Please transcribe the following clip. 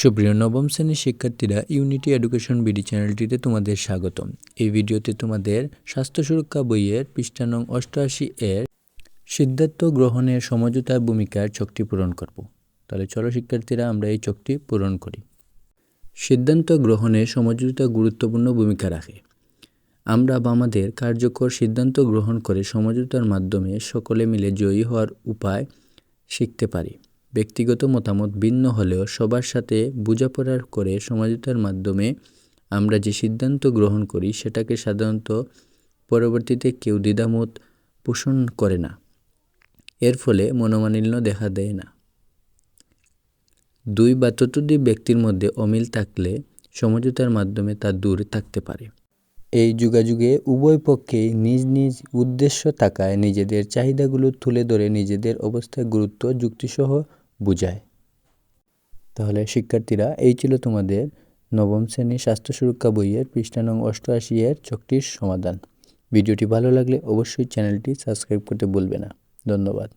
সুপ্রিয় নবম শ্রেণির শিক্ষার্থীরা ইউনিটি এডুকেশন বিডি চ্যানেলটিতে তোমাদের স্বাগতম। এই ভিডিওতে তোমাদের স্বাস্থ্য সুরক্ষা বইয়ের পৃষ্ঠা নং অষ্টআশি এর সিদ্ধান্ত গ্রহণের সমঝোতার ভূমিকার চকটি পূরণ করব। তাহলে চলো শিক্ষার্থীরা, আমরা এই চকটি পূরণ করি। সিদ্ধান্ত গ্রহণে সমঝোতা গুরুত্বপূর্ণ ভূমিকা রাখে। আমরা বা আমাদের কার্যকর সিদ্ধান্ত গ্রহণ করে সমঝোতার মাধ্যমে সকলে মিলে জয়ী হওয়ার উপায় শিখতে পারি। ব্যক্তিগত মতামত ভিন্ন হলেও সবার সাথে বোঝাপড়ার করে সমঝোতার মাধ্যমে আমরা যে সিদ্ধান্ত গ্রহণ করি, সেটাকে সাধারণত পরবর্তীতে কেউ দ্বিধামত পোষণ করে না। এর ফলে মনোমালিন্য দেখা দেয় না। দুই বা ততোধিক ব্যক্তির মধ্যে অমিল থাকলে সমঝোতার মাধ্যমে তা দূর থাকতে পারে। এই যোগাযোগে উভয় পক্ষেই নিজ নিজ উদ্দেশ্য থাকায় নিজেদের চাহিদাগুলো তুলে ধরে নিজেদের অবস্থায় গুরুত্ব, যুক্তিসহ বোঝায়। তাহলে শিক্ষার্থীরা, এই ছিল তোমাদের নবম শ্রেণির স্বাস্থ্য সুরক্ষা বইয়ের পৃষ্ঠা নং অষ্টআশি এর চকটির সমাধান। ভিডিওটি ভালো লাগলে অবশ্যই চ্যানেলটি সাবস্ক্রাইব করতে ভুলবে না। ধন্যবাদ।